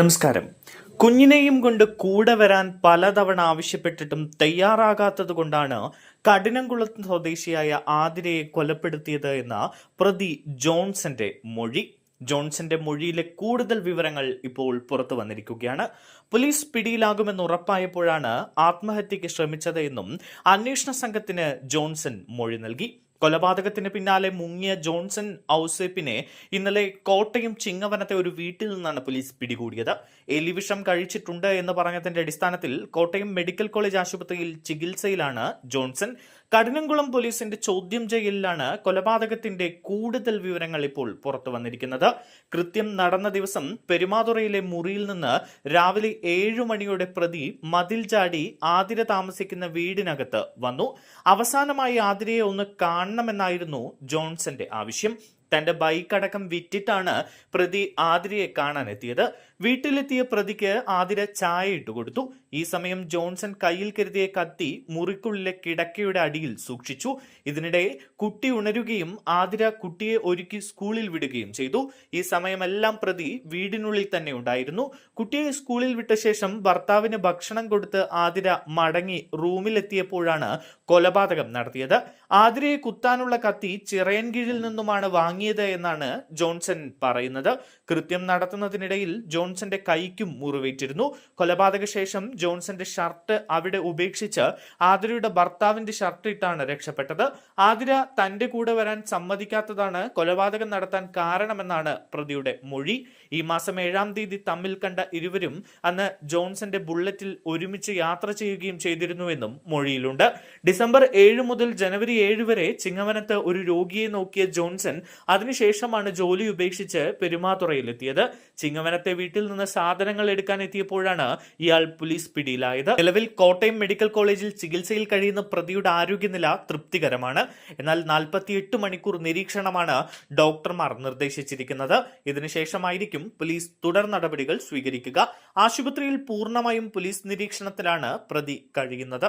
നമസ്കാരം. കുഞ്ഞിനെയും കൊണ്ട് കൂടെ വരാൻ പലതവണ ആവശ്യപ്പെട്ടിട്ടും തയ്യാറാകാത്തത് കൊണ്ടാണ് കഠിനംകുളത്ത് സ്വദേശിയായ ആതിരയെ കൊലപ്പെടുത്തിയത് എന്ന പ്രതി ജോൺസന്റെ മൊഴി. ജോൺസന്റെ മൊഴിയിലെ കൂടുതൽ വിവരങ്ങൾ ഇപ്പോൾ പുറത്തു വന്നിരിക്കുകയാണ്. പോലീസ് പിടിയിലാകുമെന്ന് ഉറപ്പായപ്പോഴാണ് ആത്മഹത്യക്ക് ശ്രമിച്ചത് എന്നും അന്വേഷണ സംഘത്തിന് ജോൺസൺ മൊഴി നൽകി. കൊലപാതകത്തിന് പിന്നാലെ മുങ്ങിയ ജോൺസൺ ഔസേപ്പിനെ ഇന്നലെ കോട്ടയം ചിങ്ങവനത്തെ ഒരു വീട്ടിൽ നിന്നാണ് പോലീസ് പിടികൂടിയത്. എലിവിഷം കഴിച്ചിട്ടുണ്ട് എന്ന് പറഞ്ഞതിന്റെ അടിസ്ഥാനത്തിൽ കോട്ടയം മെഡിക്കൽ കോളേജ് ആശുപത്രിയിൽ ചികിത്സയിലാണ് ജോൺസൺ. കഠിനംകുളം പോലീസിന്റെ ചോദ്യം ചെയ്യലിലാണ് കൊലപാതകത്തിന്റെ കൂടുതൽ വിവരങ്ങൾ ഇപ്പോൾ പുറത്തു വന്നിരിക്കുന്നത്. കൃത്യം നടന്ന ദിവസം പെരുമാതുറയിലെ മുറിയിൽ നിന്ന് രാവിലെ ഏഴു മണിയോടെ പ്രതി മതിൽ ചാടി ആതിര താമസിക്കുന്ന വീടിനകത്ത് വന്നു. അവസാനമായി ആതിരയെ ഒന്ന് കാണണമെന്നായിരുന്നു ജോൺസന്റെ ആവശ്യം. തന്റെ ബൈക്ക് അടക്കം വിറ്റിട്ടാണ് പ്രതി ആതിരയെ കാണാനെത്തിയത്. വീട്ടിലെത്തിയ പ്രതിക്ക് ആതിര ചായ ഇട്ടു കൊടുത്തു. ഈ സമയം ജോൺസൺ കയ്യിൽ കരുതിയ കത്തി മുറിക്കുള്ളിലെ കിടക്കയുടെ അടിയിൽ സൂക്ഷിച്ചു. ഇതിനിടെ കുട്ടി ഉണരുകയും ആതിര കുട്ടിയെ ഒരുക്കി സ്കൂളിൽ വിടുകയും ചെയ്തു. ഈ സമയമെല്ലാം പ്രതി വീടിനുള്ളിൽ തന്നെ ഉണ്ടായിരുന്നു. കുട്ടിയെ സ്കൂളിൽ വിട്ട ശേഷം ഭർത്താവിന് ഭക്ഷണം കൊടുത്ത് ആതിര മടങ്ങി റൂമിലെത്തിയപ്പോഴാണ് കൊലപാതകം നടത്തിയത്. ആതിരയെ കുത്താനുള്ള കത്തി ചിറയൻകീഴിൽ നിന്നുമാണ് വാങ്ങിയത് എന്നാണ് ജോൺസൺ പറയുന്നത്. കൃത്യം നടത്തുന്നതിനിടയിൽ ജോൺസന്റെ കൈക്കും മുറിവേറ്റിരുന്നു. കൊലപാതക ശേഷം ജോൺസന്റെ ഷർട്ട് അവിടെ ഉപേക്ഷിച്ച് ആതിരയുടെ ഭർത്താവിന്റെ ഷർട്ട് ഇട്ടാണ് രക്ഷപ്പെട്ടത്. ആതിര തന്റെ കൂടെ വരാൻ സമ്മതിക്കാത്തതാണ് കൊലപാതകം നടത്താൻ കാരണമെന്നാണ് പ്രതിയുടെ മൊഴി. ഈ മാസം ഏഴാം തീയതി തമ്മിൽ കണ്ട ഇരുവരും അന്ന് ജോൺസന്റെ ബുള്ളറ്റിൽ ഒരുമിച്ച് യാത്ര ചെയ്യുകയും ചെയ്തിരുന്നുവെന്നും മൊഴിയിലുണ്ട്. ഡിസംബർ ഏഴ് മുതൽ ജനുവരി ഏഴ് വരെ ചിങ്ങവനത്ത് ഒരു രോഗിയെ നോക്കിയ ജോൺസൺ അതിനുശേഷമാണ് ജോലി ഉപേക്ഷിച്ച് പെരുമാതുറയിലെത്തിയത്. ചിങ്ങവനത്തെ വീട്ടിൽ നിന്ന് സാധനങ്ങൾ എടുക്കാൻ എത്തിയപ്പോഴാണ് ഇയാൾ പോലീസ് പിടിയിലായത്. നിലവിൽ കോട്ടയം മെഡിക്കൽ കോളേജിൽ ചികിത്സയിൽ കഴിയുന്ന പ്രതിയുടെ ആരോഗ്യനില തൃപ്തികരമാണ്. എന്നാൽ നാൽപ്പത്തിയെട്ട് മണിക്കൂർ നിരീക്ഷണമാണ് ഡോക്ടർമാർ നിർദ്ദേശിച്ചിരിക്കുന്നത്. ഇതിനുശേഷമായിരിക്കും പോലീസ് തുടർ നടപടികൾ സ്വീകരിക്കുക. ആശുപത്രിയിൽ പൂർണമായും പോലീസ് നിരീക്ഷണത്തിലാണ് പ്രതി കഴിയുന്നത്.